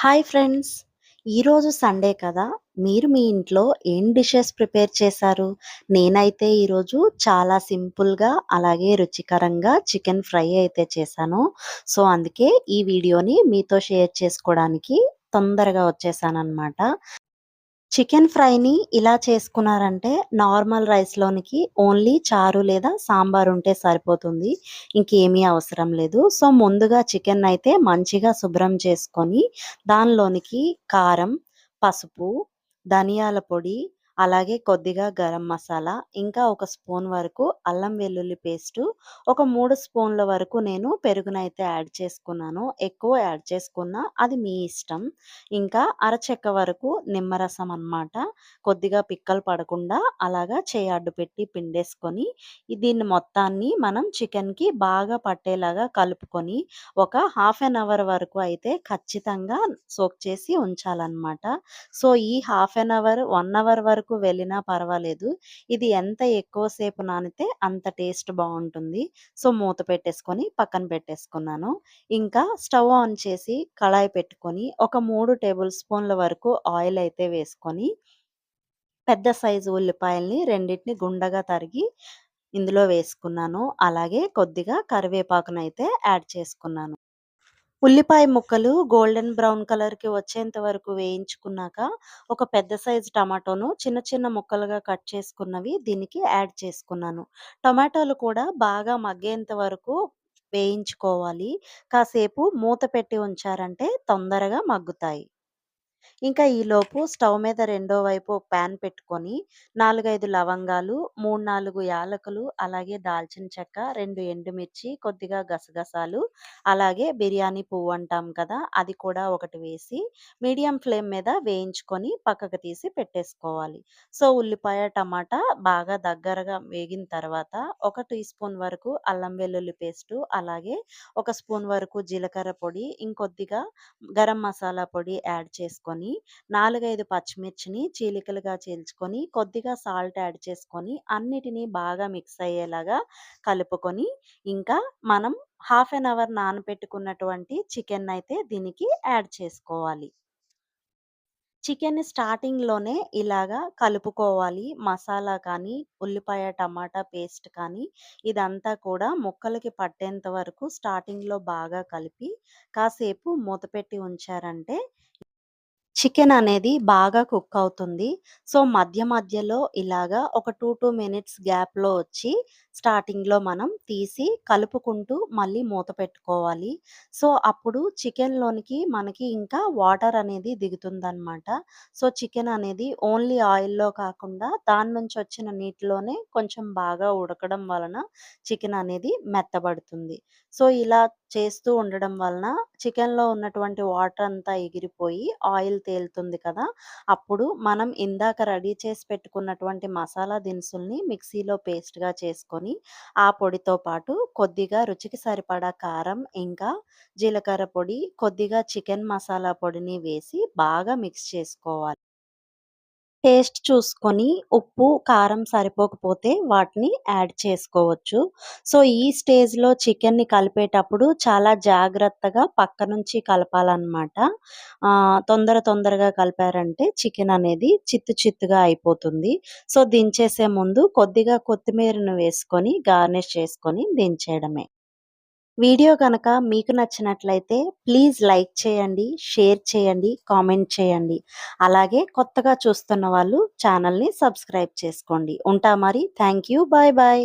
Hi friends! ఈరోజు Sunday కదా! మీరు మీ ఇంట్లో ఏం డిషెస్ ప్రిపేర్ చేశారు? నేనైతే ఈరోజు చాలా సింపుల్‌గా, అలాగే రుచికరంగా చికెన్ ఫ్రై అయితే చేశాను. సో, అందుకే ఈ వీడియోని మీతో షేర్ చేసుకోవడానికి తొందరగా వచ్చేసానమాట చికెన్ ఫ్రైని ఇలా చేసుకున్నారంటే నార్మల్ రైస్‌లోనికి ఓన్లీ చారు లేదా సాంబార్ ఉంటే సరిపోతుంది. ఇంకేమీ అవసరం లేదు. సో, ముందుగా చికెన్ అయితే మంచిగా శుభ్రం చేసుకొని దానిలోనికి కారం, పసుపు, ధనియాల పొడి, అలాగే కొద్దిగా గరం మసాలా, ఇంకా ఒక స్పూన్ వరకు అల్లం వెల్లుల్లి పేస్టు, ఒక మూడు స్పూన్ల వరకు నేను పెరుగునైతే యాడ్ చేసుకున్నాను. ఎక్కువ యాడ్ చేసుకున్నా అది మీ ఇష్టం. ఇంకా అరచెక్క వరకు నిమ్మరసం అన్నమాట. కొద్దిగా పిక్కలు పడకుండా అలాగా చేయి అడ్డు పెట్టి పిండేసుకొని, దీన్ని మొత్తాన్ని మనం చికెన్‌కి బాగా పట్టేలాగా కలుపుకొని, ఒక హాఫ్ అన్ అవర్ వరకు అయితే ఖచ్చితంగా సోక్ చేసి ఉంచాలన్నమాట. సో, ఈ half an hour, one hour వరకు వెళ్ళినా పర్వాలేదు. ఇది ఎంత ఎక్కువ సేపు నానితే అంత టేస్ట్ బాగుంటుంది సో, మూత పెట్టేసుకొని పక్కన పెట్టేసుకున్నాను. ఇంకా స్టవ్ ఆన్ చేసి కళాయి పెట్టుకొని, ఒక మూడు టేబుల్ స్పూన్ల వరకు ఆయిల్ అయితే వేసుకొని పెద్ద సైజు ఉల్లిపాయల్ని రెండింటిని గుండగా తరిగి ఇందులో వేసుకున్నాను. అలాగే కొద్దిగా కరివేపాకునైతే యాడ్ చేసుకున్నాను. ఉల్లిపాయ ముక్కలు గోల్డెన్ బ్రౌన్ కలర్‌కి వచ్చేంత వరకు వేయించుకున్నాక, ఒక పెద్ద సైజు టమాటోను చిన్న చిన్న ముక్కలుగా కట్ చేసుకున్నవి దీనికి యాడ్ చేసుకున్నాను. టమాటోలు కూడా బాగా మగ్గేంత వరకు వేయించుకోవాలి. కాసేపు మూత పెట్టి ఉంచారంటే తొందరగా మగ్గుతాయి. ఇంకా ఈలోపు స్టవ్ మీద రెండో వైపు ప్యాన్ పెట్టుకొని 4, 5 లవంగాలు, 3, 4 యాలకులు, అలాగే దాల్చిన చెక్క, 2 ఎండుమిర్చి, కొద్దిగా గసగసాలు, అలాగే బిర్యానీ పువ్వు అంటాం కదా! అది కూడా ఒకటి వేసి మీడియం ఫ్లేమ్ మీద వేయించుకొని పక్కకు తీసి పెట్టేసుకోవాలి. సో, ఉల్లిపాయ, టమాటా బాగా దగ్గరగా వేగిన తర్వాత ఒక టీ స్పూన్ వరకు అల్లం వెల్లుల్లి పేస్టు, అలాగే ఒక స్పూన్ వరకు జీలకర్ర పొడి, ఇంకొద్దిగా గరం మసాలా పొడి యాడ్ చేసుకొని 4, 5 పచ్చిమిర్చిని చీలికలుగా చీల్చుకొని, కొద్దిగా సాల్ట్ యాడ్ చేసుకొని, అన్నిటిని బాగా మిక్స్ అయ్యేలాగా కలుపుకొని, ఇంకా మనం హాఫ్ అన్ అవర్ నానబెట్టుకున్నటువంటి చికెన్నయితే దీనికి యాడ్ చేసుకోవాలి. చికెన్ స్టార్టింగ్‌లోనే ఇలాగా కలుపుకోవాలి. మసాలా కానీ, ఉల్లిపాయ, టమాటా పేస్ట్ కానీ, ఇదంతా కూడా ముక్కలకి పట్టేంత వరకు స్టార్టింగ్‌లో బాగా కలిపి, కాసేపు మూతపెట్టి ఉంచారంటే చికెన్ అనేది బాగా కుక్ అవుతుంది. సో, మధ్య మధ్యలో ఇలాగా ఒక 2, 2 మినిట్స్ గ్యాప్‌లో వచ్చి స్టార్టింగ్‌లో మనం తీసి కలుపుకుంటూ మళ్ళీ మూత పెట్టుకోవాలి. సో, అప్పుడు చికెన్‌లోనికి మనకి ఇంకా వాటర్ అనేది దిగుతుందనమాట. సో, చికెన్ అనేది ఓన్లీ ఆయిల్‌లో కాకుండా దాని నుంచి వచ్చిన నీటిలోనే కొంచెం బాగా ఉడకడం వలన చికెన్ అనేది మెత్తబడుతుంది. సో, ఇలా చేస్తూ ఉండడం వలన చికెన్‌లో ఉన్నటువంటి వాటర్ అంతా ఎగిరిపోయి ఆయిల్ తేలుతుంది కదా! అప్పుడు మనం ఇందాక రెడీ చేసి పెట్టుకున్నటువంటి మసాలా దినుసుల్ని మిక్సీలో పేస్ట్‌గా చేసుకొని, ఆ పొడితో పాటు కొద్దిగా రుచికి సరిపడా కారం, ఇంకా జీలకర్ర పొడి, కొద్దిగా చికెన్ మసాలా పొడిని వేసి బాగా మిక్స్ చేసుకోవాలి. టేస్ట్ చూసుకొని ఉప్పు, కారం సరిపోకపోతే వాటిని యాడ్ చేసుకోవచ్చు. సో, ఈ స్టేజ్‌లో చికెన్‌ని కలిపేటప్పుడు చాలా జాగ్రత్తగా పక్క నుంచి కలపాలన్నమాట తొందర తొందరగా కలిపారంటే చికెన్ అనేది చిత్తు చిత్తుగా అయిపోతుంది. సో, దించేసే ముందు కొద్దిగా కొత్తిమీరను వేసుకొని గార్నిష్ చేసుకొని దించేయడమే. వీడియో కనుక మీకు నచ్చినట్లయితే ప్లీజ్ లైక్ చేయండి, షేర్ చేయండి, కామెంట్ చేయండి. అలాగే కొత్తగా చూస్తున్న వాళ్ళు ఛానల్‌ని సబ్స్క్రైబ్ చేసుకోండి. ఉంటా మరి. Thank you. Bye bye.